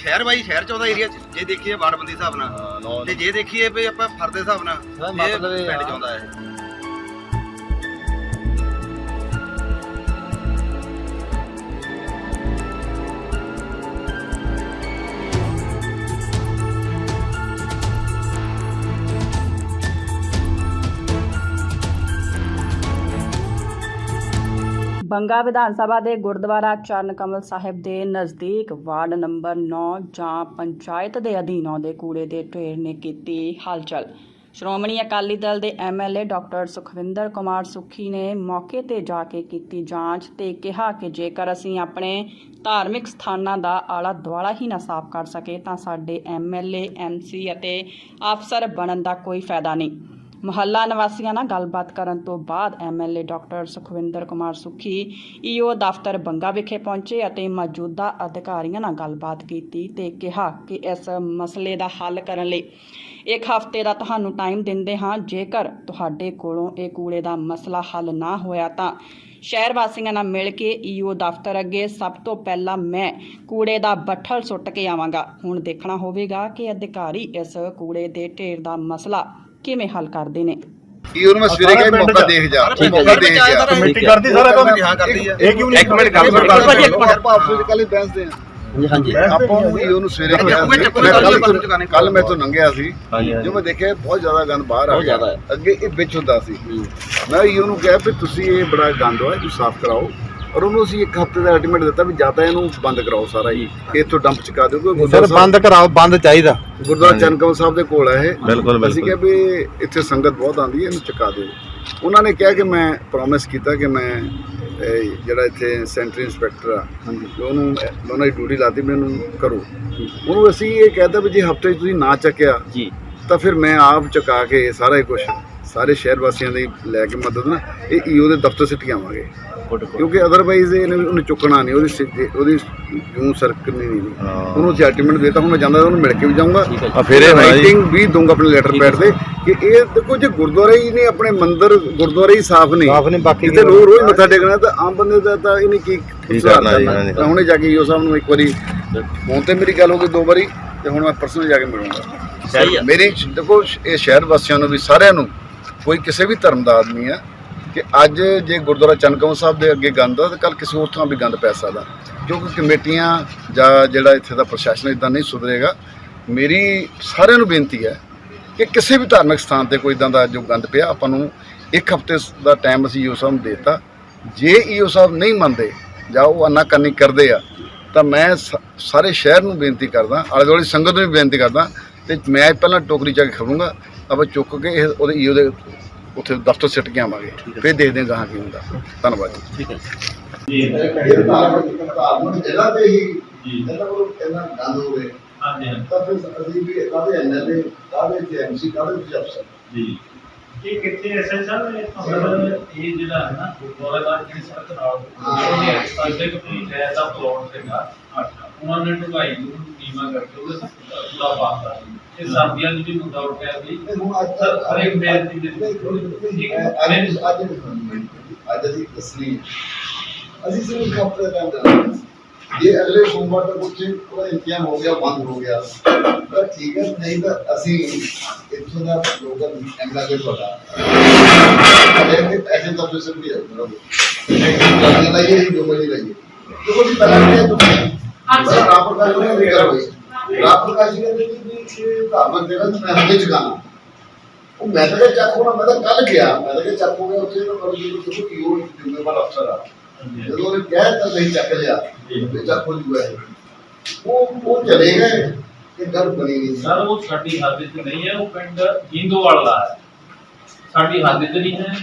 ਸ਼ਹਿਰ ਬਾਈ ਸ਼ਹਿਰ ਚ ਆਉਂਦਾ ਏਰੀਆ ਚ ਜੇ ਦੇਖੀਏ ਵਾਰਡਬੰਦੀ ਹਿਸਾਬ ਨਾਲ। ਤੇ ਜੇ ਦੇਖੀਏ ਵੀ ਆਪਾਂ ਫਰਦ ਦੇ ਹਿਸਾਬ ਨਾਲ ਇਹ ਮਤਲਬ ਪਿੰਡ ਚ। ਆਉਂਦਾ ਹੈ ਬੰਗਾ ਵਿਧਾਨ ਸਭਾ ਦੇ ਗੁਰਦੁਆਰਾ ਚਰਨ ਕਮਲ ਸਾਹਿਬ ਦੇ ਨਜ਼ਦੀਕ ਵਾਰਡ ਨੰਬਰ 9 ਜਾਂ ਪੰਚਾਇਤ ਦੇ ਅਧੀਨ ਆਉਂਦੇ ਕੂੜੇ ਦੇ ਢੇਰ ਨੇ ਕੀਤੀ ਹਲਚਲ। ਸ਼੍ਰੋਮਣੀ ਅਕਾਲੀ ਦਲ ਦੇ ਐਮਐਲਏ ਡਾਕਟਰ ਸੁਖਵਿੰਦਰ ਕੁਮਾਰ ਸੁੱਖੀ ਨੇ ਮੌਕੇ ਤੇ ਜਾ ਕੇ ਕੀਤੀ ਜਾਂਚ ਤੇ ਕਿਹਾ ਕਿ ਜੇਕਰ ਅਸੀਂ ਆਪਣੇ ਧਾਰਮਿਕ ਸਥਾਨਾਂ ਦਾ ਆਲਾ ਦੁਆਲਾ ਹੀ ਨਾ ਸਾਫ਼ ਕਰ ਸਕੇ ਤਾਂ ਸਾਡੇ ਐਮਐਲਏ ਐਮਸੀ ਅਤੇ ਅਫਸਰ ਬਣਨ ਦਾ ਕੋਈ ਫਾਇਦਾ ਨਹੀਂ। ਮੁਹੱਲਾ ਨਿਵਾਸੀਆਂ ਨਾਲ ਗੱਲਬਾਤ ਕਰਨ ਤੋਂ ਬਾਅਦ MLA doctor Sukhwinder Kumar Sukhi EO ਦਫ਼ਤਰ ਬੰਗਾ ਵਿਖੇ ਪਹੁੰਚੇ ਅਤੇ ਮੌਜੂਦਾ ਅਧਿਕਾਰੀਆਂ ਨਾਲ ਗੱਲਬਾਤ ਕੀਤੀ ਤੇ ਕਿਹਾ ਕਿ ਇਸ ਮਸਲੇ ਦਾ ਹੱਲ ਕਰਨ ਲਈ ਇੱਕ ਹਫ਼ਤੇ ਦਾ ਤੁਹਾਨੂੰ ਟਾਈਮ ਦਿੰਦੇ ਹਾਂ। ਜੇਕਰ ਤੁਹਾਡੇ ਕੋਲੋਂ ਇਹ ਕੂੜੇ ਦਾ ਮਸਲਾ ਹੱਲ ਨਾ ਹੋਇਆ ਤਾਂ ਸ਼ਹਿਰ ਵਾਸੀਆਂ ਨਾਲ ਮਿਲ ਕੇ ਈਓ ਦਫ਼ਤਰ ਅੱਗੇ ਸਭ ਤੋਂ ਪਹਿਲਾਂ ਮੈਂ ਕੂੜੇ ਦਾ ਬੱਠਲ ਸੁੱਟ ਕੇ ਆਵਾਂਗਾ। ਹੁਣ ਦੇਖਣਾ ਹੋਵੇਗਾ ਕਿ ਅਧਿਕਾਰੀ ਇਸ ਕੂੜੇ ਦੇ ਢੇਰ ਦਾ ਮਸਲਾ ਕਿਵੇਂ ਹੱਲ ਕਰਦੇ ਨੇ? ਕੀ ਉਹਨੂੰ ਮੈਂ ਸਵੇਰੇ ਕਿਹਾ ਮੌਕਾ ਦੇਖ ਜਾ। ਮੌਕਾ। ਦੇਖ ਜਾ। ਕਮੇਟੀ ਕਰਦੀ ਸਾਰਾ ਕੰਮ ਹਾਂ ਕਰਦੀ ਹੈ। ਇਹ ਕਿਉਂ ਨਹੀਂ ਇੱਕ ਮਿੰਟ ਗੱਲ ਸੁਣ ਆਪਾਂ ਆਪਸ ਵਿੱਚ ਕੱਲ ਬੈਂਸਦੇ ਆ ਹਾਂਜੀ ਹਾਂਜੀ। ਆਪਾਂ ਨੂੰ ਉਹਨੂੰ ਸਵੇਰੇ ਕਿਹਾ ਕੱਲ ਮੈਂ ਤੋਂ ਲੰਘਿਆ ਸੀ। ਜੋ ਮੈਂ ਦੇਖਿਆ ਬਹੁਤ ਜ਼ਿਆਦਾ ਗੰਦ ਬਾਹਰ ਆ ਗਿਆ। ਅੱਗੇ ਇਹ ਵਿੱਚ ਹੁੰਦਾ ਸੀ। ਮੈਂ ਇਹ ਉਹਨੂੰ ਕਿਹਾ ਵੀ ਤੁਸੀਂ ਇਹ ਬੜਾ ਗੰਦ ਹੋਇਆ ਇਹ ਸਾਫ਼ ਕਰਾਓ। ਔਰ ਉਹਨੂੰ ਅਸੀਂ ਇੱਕ ਹਫ਼ਤੇ ਦਾ ਅਲਟੀਮੇਟ ਦਿੱਤਾ ਵੀ ਜਾਂ ਤਾਂ ਇਹਨੂੰ ਬੰਦ ਕਰਾਓ ਸਾਰਾ ਹੀ ਇੱਥੋਂ ਡੰਪ ਚੁਕਾ ਦਿਓ ਕਿਉਂਕਿ ਸਰ ਗੁਰਦੁਆਰਾ ਸਾਹਿਬ ਬੰਦ ਕਰਾਓ ਬੰਦ ਚਾਹੀਦਾ। ਗੁਰਦੁਆਰਾ ਚੰਨਕਮ ਸਾਹਿਬ ਦੇ ਕੋਲ ਹੈ ਇਹ। ਬਿਲਕੁਲ, ਅਸੀਂ ਕਿਹਾ ਵੀ ਇੱਥੇ ਸੰਗਤ ਬਹੁਤ ਆਉਂਦੀ ਹੈ ਇਹਨੂੰ ਚੁਕਾ ਦਿਓ। ਉਹਨਾਂ ਨੇ ਕਿਹਾ ਕਿ ਮੈਂ ਪ੍ਰੋਮਿਸ ਕੀਤਾ ਕਿ ਮੈਂ ਇਹ ਜਿਹੜਾ ਇੱਥੇ ਸੈਂਟਰੀ ਇੰਸਪੈਕਟਰ ਆ ਉਹਨੂੰ ਮੈਂ ਉਹਨਾਂ ਦੀ ਡਿਊਟੀ ਲਾਤੀ ਮੈਨੂੰ ਕਰੋ। ਉਹਨੂੰ ਅਸੀਂ ਇਹ ਕਹਿਤਾ ਵੀ ਜੇ ਹਫ਼ਤੇ 'ਚ ਤੁਸੀਂ ਨਾ ਚੱਕਿਆ ਜੀ। ਤਾਂ ਫਿਰ ਮੈਂ ਆਪ ਚੁਕਾ ਕੇ ਸਾਰਾ ਹੀ ਕੁਝ ਸਾਰੇ ਸ਼ਹਿਰ ਵਾਸੀਆਂ ਦੀ ਲੈ ਕੇ ਮਦਦ ਨਾ ਇਹ ਈਓ ਦੇ ਦਫ਼ਤਰ ਸਿੱਟ ਕੇ ਆਵਾਂਗੇ। ਕਿਉਂਕਿ ਅਦਰਵਾਈਜ਼ ਇਹਨੇ ਉਹਨੂੰ ਚੁੱਕਣਾ ਨਹੀਂ ਉਹਦੀ ਸਿੱਧੀ- ਉਹਦੀ ਜੂੰ ਸਰਕ ਨਹੀਂ ਨਹੀਂ ਉਹਨੂੰ ਅਸੀਂ ਅਲਟੀਮੇਟ ਦੇਤਾ ਹੁਣ ਮੈਂ ਜਾਂਦਾ ਉਹਨੂੰ ਮਿਲ ਕੇ ਵੀ ਜਾਊਂਗਾ। ਫਿਰ ਇਹ ਰਾਈਟਿੰਗ ਵੀ ਦੂੰਗਾ ਆਪਣੇ ਲੈਟਰ ਪੈਡ ਤੇ ਕਿ ਇਹ ਦੇਖੋ ਜੇ ਗੁਰਦੁਆਰੇ ਹੀ ਨੇ ਆਪਣੇ ਮੰਦਿਰ ਗੁਰਦੁਆਰੇ ਹੀ ਸਾਫ਼ ਨਹੀਂ ਸਾਫ਼ ਨਹੀਂ, ਬਾਕੀ ਜਿੱਥੇ ਲੋਕ ਰੋਜ਼ ਮੱਥਾ ਟੇਕਣਾ ਤਾਂ ਆਮ ਬੰਦੇ ਦਾ ਤਾਂ ਇਹਨੇ ਕੀ ਕਰਨਾ। ਤਾਂ ਹੁਣੇ ਜਾ ਕੇ ਈਓ ਸਾਹਿਬ ਨੂੰ ਇੱਕ ਵਾਰੀ ਫੋਨ ਤੇ ਮੇਰੀ ਗੱਲ ਹੋ ਗਈ ਦੋ ਵਾਰੀ ਤੇ ਹੁਣ ਮੈਂ ਪਰਸਨਲ ਜਾ ਕੇ ਮਿਲੂੰਗਾ। ਸਹੀ ਹੈ ਮੇਰੀ ਦੇਖੋ ਇਹ ਸ਼ਹਿਰ ਵਾਸੀਆਂ ਨੂੰ ਵੀ ਸਾਰਿਆਂ ਨੂੰ ਕੋਈ ਕਿਸੇ ਵੀ ਧਰਮ ਦਾ ਆਦਮੀ ਆ ਕਿ ਅੱਜ ਜੇ ਗੁਰਦੁਆਰਾ ਚੰਨਕਮ ਸਾਹਿਬ ਦੇ ਅੱਗੇ ਗੰਦ ਆ, ਤਾਂ ਕੱਲ ਕਿਸੇ ਹੋਰ ਥਾਂ ਵੀ ਗੰਦ ਪੈ ਸਕਦਾ। ਕਿਉਂਕਿ ਕਮੇਟੀਆਂ ਜਾਂ ਜਿਹੜਾ ਇੱਥੇ ਦਾ ਪ੍ਰਸ਼ਾਸਨ ਇਦਾਂ ਨਹੀਂ ਸੁਧਰੇਗਾ। ਮੇਰੀ ਸਾਰਿਆਂ ਨੂੰ ਬੇਨਤੀ ਹੈ ਕਿ ਕਿਸੇ ਵੀ ਧਾਰਮਿਕ ਸਥਾਨ ਤੇ ਕੋਈ ਇਦਾਂ ਦਾ ਜੋ ਗੰਦ ਪਿਆ, ਆਪਾਂ ਨੂੰ ਇੱਕ ਹਫ਼ਤੇ ਦਾ ਟਾਈਮ ਅਸੀਂ ਈਓ ਸਾਹਿਬ ਨੂੰ ਦੇ ਦਿੱਤਾ। ਜੇ ਈਓ ਸਾਹਿਬ ਨਹੀਂ ਮੰਨਦੇ ਜਾਂ ਉਹ ਅਨਾਕਾਨੀ ਕਰਦੇ ਆ, ਤਾਂ ਮੈਂ ਸ- ਸਾਰੇ ਸ਼ਹਿਰ ਨੂੰ ਬੇਨਤੀ ਕਰਦਾ ਆਲੇ ਦੁਆਲੇ ਸੰਗਤ ਨੂੰ ਵੀ ਬੇਨਤੀ ਕਰਦਾ ਤੇ ਮੈਂ ਪਹਿਲਾਂ ਟੋਕਰੀ ਚੱਕ ਕੇ ਖੜੂੰਗਾ। ਆਪਾਂ ਚੁੱਕ ਕੇ ਇਹ ਉਹਦੇ ਈਓ ਦੇ ਉੱਥੇ ਦਫ਼ਤਰ ਸਿੱਟ ਕੇ ਆਵਾਂਗੇ। ਫਿਰ ਦੇਖਦੇ ਹਾਂ ਗਾਹਾਂ ਕੀ ਹੁੰਦਾ। ਧੰਨਵਾਦ ਜੀ। ਠੀਕ ਹੈ ਇਹ ਧਾਰਮਿਕ ਧਾਰਮਿਕ ਜਗ੍ਹਾ ਤੇ ਹੀ ਇਹਨਾਂ ਕੋਲ ਇਹਨਾਂ ਗੰਦ ਹੋਵੇ ਤਾਂ ਫਿਰ ਅਸੀਂ ਵੀ ਕਾਹਦੇ ਐਨਐਲਏ ਕਾਹਦੇ ਤੇ ਐਮਸੀ ਕਾਹਦੇ ਤੇ ਅਫਸਰ। ਇਹ ਕਿੱਥੇ ਐਸਐਸ ਸਾਹਿਬ ਇਹ ਇਹ ਜਿਹੜਾ ਹੈ ਨਾ ਗੁਰਦੁਆਰਾ ਦਾ ਜਿਹੜੀ ਸੜਕ ਨਾਲ ਹਾਂ। ਸਾਡੇ ਕੋਲ ਹੈ ਦਾ ਪਲਾਟ ਸੀਗਾ ਉਹਨਾਂ ਨੇ ਢੁਕਾਈ ਨੂੰ ਨੀਮਾ ਕਰਕੇ ਉਹਦੇ ਪੂਰਾ ਪਾਤਾ ਇਹ ਸਰਦੀਆਂ ਦੀ ਵੀ ਮੁੱਦਾ ਉੱਠਿਆ ਸੀ ਹੁਣ ਅੱਜ ਸਰ, ਹਰੇਕ ਬੇਨਤੀ ਦੇ ਠੀਕ ਹੈ। ਅੱਜ ਅੱਜ ਅੱਜ ਅਸੀਂ ਦੱਸਣੀ ਅਸੀਂ ਸਿਰਫ ਇੱਕ ਹਫ਼ਤੇ ਦਾ ਟਾਈਮ ਦੇਣਾ ਜੇ ਅਗਲੇ ਸੋਮਵਾਰ ਤੱਕ ਉੱਥੇ ਉਹਦਾ ਇੰਤਜ਼ਾਮ ਹੋ ਗਿਆ ਬੰਦ ਹੋ ਗਿਆ ਤਾਂ ਠੀਕ ਹੈ ਨਹੀਂ ਤਾਂ ਅਸੀਂ ਇੱਥੋਂ ਦਾ ਲੋਕਲ ਐਮਐਲਏ ਤੁਹਾਡਾ ਅਰੇ ਵੀ ਪੈਸੇ ਤਾਂ ਤੁਸੀਂ ਵੀ ਆਉਂਦੇ ਰਹੋ ਲਾਈਏ ਹੀ ਜੋ ਮਰਜ਼ੀ ਲਾਈਏ ਦੇਖੋ ਜੀ ਪਹਿਲਾਂ ਕਿਹਾ ਤੁਸੀਂ ਅੱਛਾ ਰਾਪਰ ਦਾ ਜੋ ਰਾਪਰ ਦਾ ਜੀ ਕਹਿੰਦੇ ਕਿ ਇਹ ਧਾਰਮਿਕ ਤੇ ਮੈਂ ਹੱਲੇ ਚੁਕਾਣਾ ਉਹ ਮੈਂ ਤਾਂ ਕਿਹਾ ਚੱਕ ਹੋਣਾ ਮੈਂ ਤਾਂ ਕੱਲ ਗਿਆ। ਮੈਂ ਤਾਂ ਕਿਹਾ ਚੱਕ ਹੋ ਗਿਆ ਉੱਥੇ ਤਾਂ ਮਰ ਜੀ ਦੇਖੋ ਕਿ ਉਹ ਜ਼ਿੰਮੇਵਾਰ ਅਫਸਰ ਆ। ਜਦੋਂ ਉਹਨੇ ਕਿਹਾ ਤਾਂ ਨਹੀਂ ਚੱਕ ਲਿਆ ਤੇ ਚੱਕ ਹੋ ਜੂਗਾ ਇਹ। ਉਹ ਉਹ ਚਲੇ ਗਏ ਕਿ ਗੱਲ ਬਣੀ ਨਹੀਂ। ਸਰ ਉਹ ਸਾਡੀ ਹੱਦ 'ਚ ਨਹੀਂ ਹੈ ਉਹ ਪਿੰਡ ਹਿੰਦੂਵਾਲ ਹੈ। ਸਾਡੀ ਹੱਦ 'ਚ ਨਹੀਂ ਹੈ।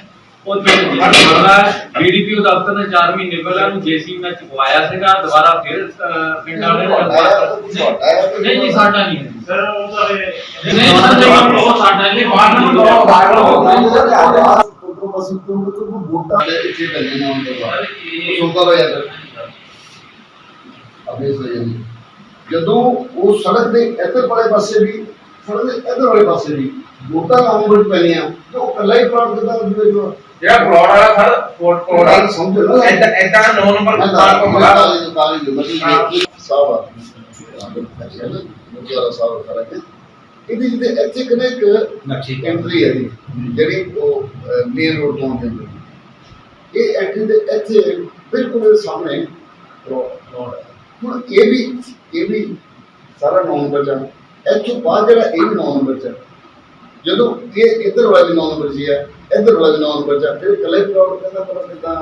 ਉਹ ਪਿੰਡ ਜਿੰਦਵਾਲਾ ਬੀਡੀਪੀਓ ਦਫ਼ਤਰ ਨੇ 4 ਮਹੀਨੇ ਪਹਿਲਾਂ ਉਹਨੂੰ ਜੇਸੀ ਨਾਲ ਚੁਕਵਾਇਆ ਸੀਗਾ ਦੁਬਾਰਾ ਫਿਰ ਅਹ, ਪਿੰਡ ਵਾਲਿਆਂ ਨੇ ਨਹੀਂ ਜੀ ਸਾਡਾ ਨਹੀਂ ਹੈ ਸਰ ਉਹ ਤਾਂ ਇਹ- ਨਹੀਂ ਸਰ ਨਹੀਂ ਉਹ ਸਾਡਾ ਨਹੀਂ ਬਾਹਰ ਨੂੰ ਵੋਟਾਂ ਦੇ ਪਿੱਛੇ ਪੈਂਦੇ ਨਾ ਹੁੰਦੇ ਸਰ, ਇਹ- ਸੋਕਾ ਹੋ ਜਾਂਦਾ ਅਬੇ ਸੋ ਜਾਂਦੀ ਜਦੋਂ ਉਹ ਸੜਕ ਦੇ ਇੱਧਰ ਵਾਲੇ ਪਾਸੇ ਵੀ ਸੜਕ ਦੇ ਇੱਧਰ ਵਾਲੇ ਪਾਸੇ ਵੀ ਵੋਟਾਂ ਲਾਉਣ ਵਿੱਚ ਪੈਣੀਆਂ ਤੇ ਉਹ ਇਕੱਲਾ ਹੀ ਪ੍ਰਾਪਤ ਕਰਦਾ ਹੁੰਦਾ ਜੋ ਜਿਹੜਾ ਪਲਾਟ ਵਾਲਾ ਸਰ ਕੋਟ ਕੋਟ ਗੱਲ ਸਮਝੋ ਨਾ। ਐਦਾਂ ਐਦਾਂ 9 ਨੰਬਰ ਤੋਂ ਤਾਂ ਮੰਗਾ ਕਾਲੀ ਜੋ ਕਾਲੀ ਜੋ ਮਤਲਬ ਸਾਹਿਬ ਗੁਰਦੁਆਰਾ ਸਾਹਿਬ ਸਾਰਾ ਕਿ ਇਹਦੀ ਜਿਹਦੇ ਇੱਥੇ ਕਿਨੇ ਇੱਕ ਨਕਸ਼ੀ ਐਂਟਰੀ ਹੈ ਜਿਹੜੀ ਉਹ ਮੇਨ ਰੋਡ ਤੋਂ ਆਉਂਦੀ ਹੈ। ਇਹ ਐਂਟਰੀ ਦੇ ਇੱਥੇ ਬਿਲਕੁਲ ਇਹਦੇ ਸਾਹਮਣੇ ਰੋਡ ਹੈ। ਹੁਣ ਇਹ ਵੀ ਇਹ ਵੀ ਸਾਰਾ 9 ਨੰਬਰ ਚ ਹੈ। ਇੱਥੋਂ ਬਾਅਦ ਜਿਹੜਾ ਇਹ ਵੀ 9 ਨੰਬਰ ਚ ਹੈ। ਜਦੋਂ ਇਹ ਇੱਧਰ ਵਾਲਾ ਵੀ 9 ਨੰਬਰ 'ਚ ਹੀ ਇੱਧਰ ਵਾਲਾ ਵੀ 9 ਨੰਬਰ ਹੈ, ਫਿਰ ਕਲੇਕਟਰ ਰੋਡ ਕਹਿੰਦਾ ਪਰ ਕਿਦਾਂ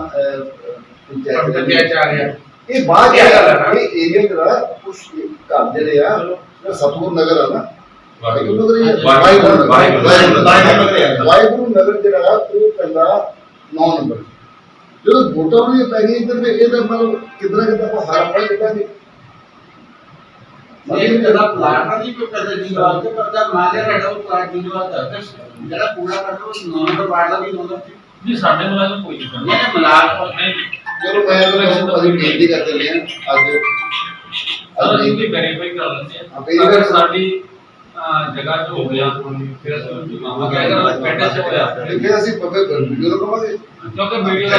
ਪੰਚਾਇਤ ਆ ਗਿਆ। ਇਹ ਬਾਅਦ ਇਹ ਏਰੀਆ ਜਿਹੜਾ ਕੁਛ ਘਰ ਜਿਹੜੇ ਆ ਸਤਗੁਰ ਨਗਰ ਆ ਨਾ ਵਾਹਿਗੁਰੂ। ਨਗਰ। ਵਾਹਿਗੁਰੂ- ਨਗਰ ਜਿਹੜਾ ਆ ਉਹ ਪੈਂਦਾ 9 ਨੰਬਰ। ਜਦੋਂ ਵੋਟਾਂ ਨੂੰ ਪੈ ਗਈ ਇੱਧਰ ਤੇ ਇਹਦਾ ਮਤਲਬ ਕਿਤਨਾ ਕਿਤਾ ਆਪਾਂ ਹਾਰ ਪਾ ਆ ਜੀ ਕੋਈ ਕਦੇ ਦੀ ਬਾਤ ਤੇ ਪਰਦਾ ਬਣਾ ਲਿਆ ਰਹਿਣਾ ਉਹ ਪਲਾਟ ਦੀ ਬਾਤ ਹੈ ਜਿਹੜਾ ਪੂਰਾ ਕੱਢੋ ਨੌਂ ਨੰਬਰ ਵਾਰਡ ਦਾ ਵੀ ਨੰਬਰ ਜੀ ਸਾਡੇ ਮੁਲਾਜ਼ਮ ਕੋਈ ਨਹੀਂ ਕਰਦਾ ਨਹੀਂ ਮਲਾਕ ਨਹੀਂ ਚਲੋ ਮੈਂ ਤੁਹਾਨੂੰ ਅਸੀਂ ਬੇਨਤੀ ਕਰਦੇ ਨੇ ਅੱਜ ਸਰ ਅਸੀਂ ਅੱਜ ਵੀ ਵੈਰੀਫਾਈ ਕਰ ਲੈਂਦੇ ਹਾਂ, ਹਾਂ verify ਅਗਰ ਕਰ- ਸਾਡੀ ਅਹ, ਜਗ੍ਹਾ 'ਚ ਹੋ ਗਿਆ ਫਿਰ ਅਸੀਂ ਉਸ ਮਾਮਾ ਕਹਿਗਾ ਪਿੰਡ 'ਚ ਹੋਇਆ ਤੇ ਫਿਰ ਅਸੀਂ ਪੱਪੇ ਵੀਡੀਓ ਨੂੰ ਕਵਾਂਗੇ ਕਿਉਂਕਿ ਵੀਡੀਓ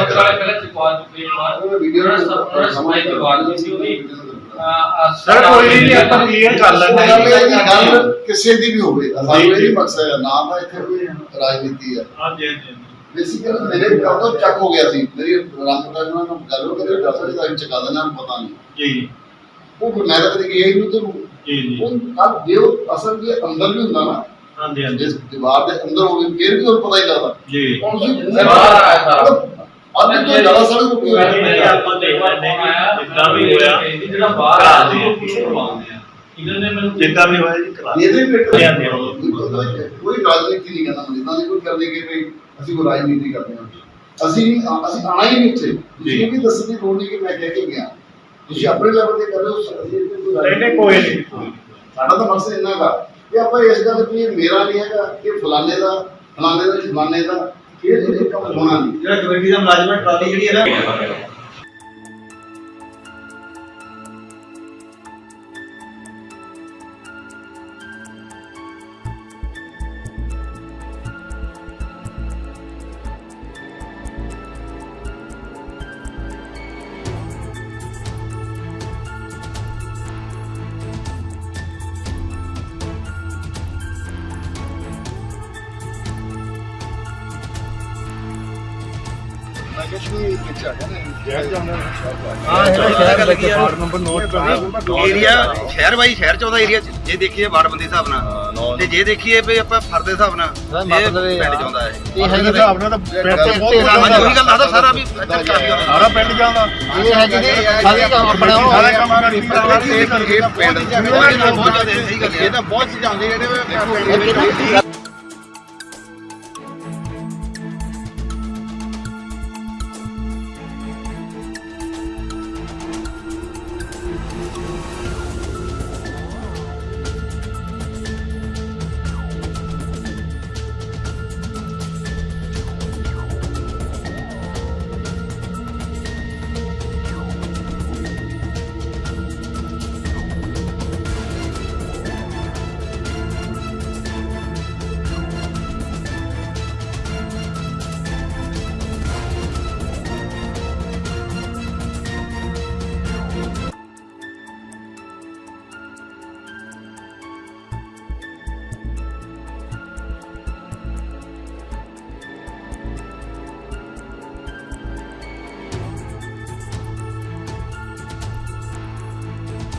ਦਾ ਨਾਲ ਸਰ ਕੋਈ ਨਹੀਂ ਆਪਾਂ ਕਲੀਅਰ ਕਰ ਲੈਂਦੇ ਗੱਲ ਇਹ ਜੀ, ਗੱਲ ਕਿਸੇ ਦੀ ਵੀ ਹੋਵੇ। ਅਸਾਂ ਇਹ ਮਕਸਦ ਹੈ ਨਾ ਤਾਂ ਇੱਥੇ ਕੋਈ ਰਾਜਨੀਤੀ ਹੈ। ਹਾਂਜੀ ਹਾਂਜੀ ਬੇਸਿਕਲੀ ਮੇਰੇ ਘਰ ਤੋਂ ਚੱਕ ਹੋ ਗਿਆ ਸੀ। ਮੇਰੀ ਰਾਮਪੁਰਾ ਨਾਲ ਗੱਲ ਹੋ ਗਈ ਦੱਸੋ ਜੀ ਤਾਂ ਚਕਾ ਦੇਣਾ ਪਤਾ ਨਹੀਂ। ਜੀ ਉਹ ਮੈਂ ਤਾਂ ਕਦੇ ਗਿਆ ਹੀ ਨਹੀਂ ਤੇ ਜੀ ਜੀ। ਉਹ ਕੱਲ ਦੇਵ ਅਸਲ ਦੇ ਅੰਦਰ ਵੀ ਹੁੰਦਾ ਨਾ ਹਾਂਜੀ ਹਾਂਜੀ। ਜਿਸ ਦੀਵਾਰ ਦੇ ਅੰਦਰ ਹੋਵੇ ਫਿਰ ਵੀ ਉਹ ਪਤਾ ਹੀ ਲੱਗਦਾ। ਜੀ। ਹੁਣ ਤੁਸੀਂ ਬਾਹਰ ਆਇਆ ਸਾਰਾ। ਅੱਧ ਤੋਂ ਜ਼ਿਆਦਾ ਸੜਕ ਉੱਪਰ ਆਪਾਂ ਦੇਖ ਲੈਂਦੇ ਹਾਂ ਕਿ ਜਿੱਦਾਂ ਵੀ ਹੋਇਆ, ਜਿਹੜਾ ਬਾਹਰ ਸੀ ਦਿਓ। ਉਹ ਕਿਉਂ ਕਰਵਾਉਂਦੇ ਆ? ਇਹਨਾਂ ਨੇ ਮੈਨੂੰ ਜਿੱਦਾਂ ਵੀ ਹੋਇਆ ਜੀ ਕਰਾ ਇਹਦੇ ਵਿੱਚ। ਕੋਈ ਰਾਜਨੀਤੀ ਨਹੀਂ ਕਰਨਾ ਜਿੱਦਾਂ ਦੀ ਕੋਈ ਕਰਦੇ ਕਿ ਵੀ ਅਸੀਂ ਕੋਈ ਰਾਜਨੀਤੀ ਕਰਦੇ ਹਾਂ। ਅਸੀਂ ਅਸੀਂ ਆਣਾ ਹੀ ਨਹੀਂ ਉੱਥੇ ਤੁਸੀਂ ਵੀ ਦੱਸਣ ਦੀ ਲੋੜ ਨਹੀਂ ਕਿ ਮੈਂ ਕਹਿ ਕੇ ਗਿਆ। ਤੁਸੀਂ ਆਪਣੇ ਲੈਵਲ ਤੇ ਕਰ ਨਹੀਂ ਨਹੀਂ ਕੋਈ ਨਹੀਂ। ਸਾਡਾ ਤਾਂ ਮਕਸਦ ਇੰਨਾ ਦਾ ਕਿ ਆਪਾਂ ਇਸ ਗੱਲ ਵੀ ਇਹ ਮੇਰਾ ਨਹੀਂ ਹੈਗਾ ਕਿ ਫਲਾਣੇ ਦਾ ਫਲਾਣੇ ਦਾ ਫਲਾਣੇ ਦਾ ਇਹ ਕੰਮ ਹੋਣਾ ਨਹੀਂ। ਜਿਹੜਾ ਕਮੇਟੀ ਦਾ ਮੁਲਾਜ਼ਮ ਹੈ ਟਰਾਲੀ ਜਿਹੜੀ ਹੈ ਨਾ ਹਾਂ ਇਹਦਾ ਸ਼ਹਿਰ ਲੱਗੀ ਆ। ਨੰਬਰ ਨੋਟ ਏਰੀਆ ਸ਼ਹਿਰ ਬਾਈ ਸ਼ਹਿਰ ਚ ਆਉਂਦਾ ਏਰੀਆ ਚ। ਜੇ ਦੇਖੀਏ ਵਾਰਡ ਬੰਦੀ ਹਿਸਾਬ ਨਾਲ। ਤੇ ਜੇ ਦੇਖੀਏ ਵੀ ਆਪਾਂ ਫਰਦ ਦੇ ਹਿਸਾਬ ਨਾਲ ਇਹ ਪਿੰਡ ਚ ਆਉਂਦਾ ਹੈ ਇਹ ਹੈਗੇ ਹਿਸਾਬ ਨਾਲ ਤਾਂ ਪਿੰਡ ਤੋਂ ਬਹੁਤ ਹਾਂਜੀ ਉਹੀ ਗੱਲ ਆਦਾ ਸਾਰਾ ਵੀ ਇੱਧਰ ਕਾਫੀ ਆਉਂਦਾ ਸਾਰਾ ਪਿੰਡ ਜਾਂਦਾ। ਇਹ ਹੈ ਕਿ ਸਾਰੇ ਕੰਮ ਆਪਣਾ ਸਾਰੇ ਕੰਮ ਕਰੀ ਇਹ ਪਿੰਡ ਬਹੁਤ ਜ਼ਿਆਦਾ ਸਹੀ ਗੱਲ ਹੈ ਇਹ ਤਾਂ ਬਹੁਤ ਚੀਜ਼ਾਂ ਆਉਂਦੀਆਂ ਜਿਹੜੇ